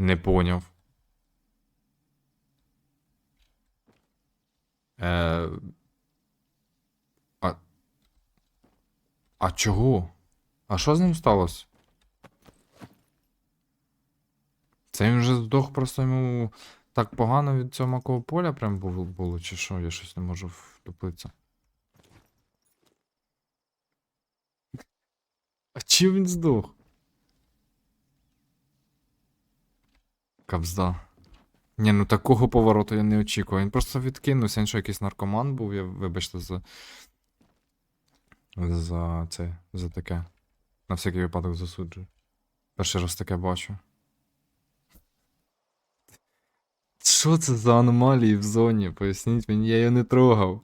Не поняв. Е... А... а чого? А що з ним сталося? Це він вже здох, просто йому так погано від цього макового поля прям було, чи що? Я щось не можу втупитися. А чим він здох? Кабзда. Ні, ну такого повороту я не очікував. Він просто відкинувся, він що якийсь наркоман був, я вибачте за. За це, за таке. На всякий випадок засуджую. Перший раз таке бачу. Що це за аномалії в зоні? Поясніть мені, я її не трогав.